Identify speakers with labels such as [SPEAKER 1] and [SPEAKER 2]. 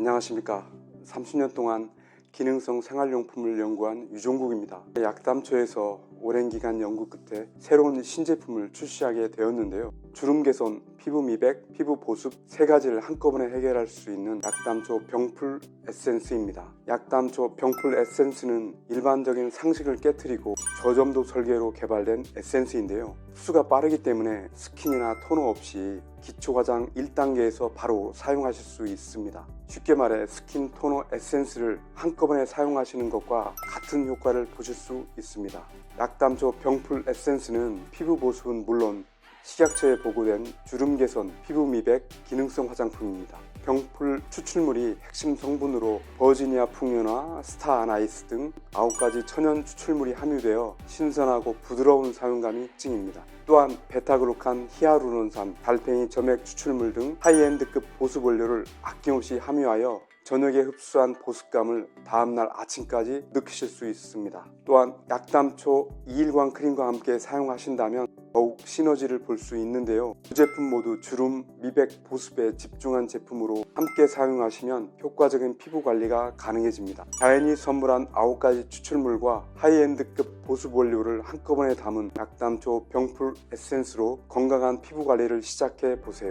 [SPEAKER 1] 안녕하십니까. 30년 동안 기능성 생활용품을 연구한 유종국입니다. 약담초에서 오랜 기간 연구 끝에 새로운 신제품을 출시하게 되었는데요. 주름 개선, 피부 미백, 피부 보습 세 가지를 한꺼번에 해결할 수 있는 약담초 병풀 에센스입니다. 약담초 병풀 에센스는 일반적인 상식을 깨뜨리고 저점도 설계로 개발된 에센스인데요. 흡수가 빠르기 때문에 스킨이나 토너 없이 기초 화장 1단계에서 바로 사용하실 수 있습니다. 쉽게 말해 스킨 토너 에센스를 한꺼번에 사용하시는 것과 같은 효과를 보실 수 있습니다. 약담초 병풀 에센스는 피부 보습은 물론 식약처에 보고된 주름 개선, 피부 미백, 기능성 화장품입니다. 병풀 추출물이 핵심 성분으로 버지니아 풍요나 스타 아나이스 등 9가지 천연 추출물이 함유되어 신선하고 부드러운 사용감이 특징입니다. 또한 베타글루칸, 히아루론산, 달팽이 점액 추출물 등 하이엔드급 보습 원료를 아낌없이 함유하여 저녁에 흡수한 보습감을 다음날 아침까지 느끼실 수 있습니다. 또한 약담초 2일광 크림과 함께 사용하신다면 더욱 시너지를 볼 수 있는데요. 두 제품 모두 주름, 미백, 보습에 집중한 제품으로 함께 사용하시면 효과적인 피부 관리가 가능해집니다. 자연이 선물한 9가지 추출물과 하이엔드급 보습 원료를 한꺼번에 담은 약담초 병풀 에센스로 건강한 피부 관리를 시작해 보세요.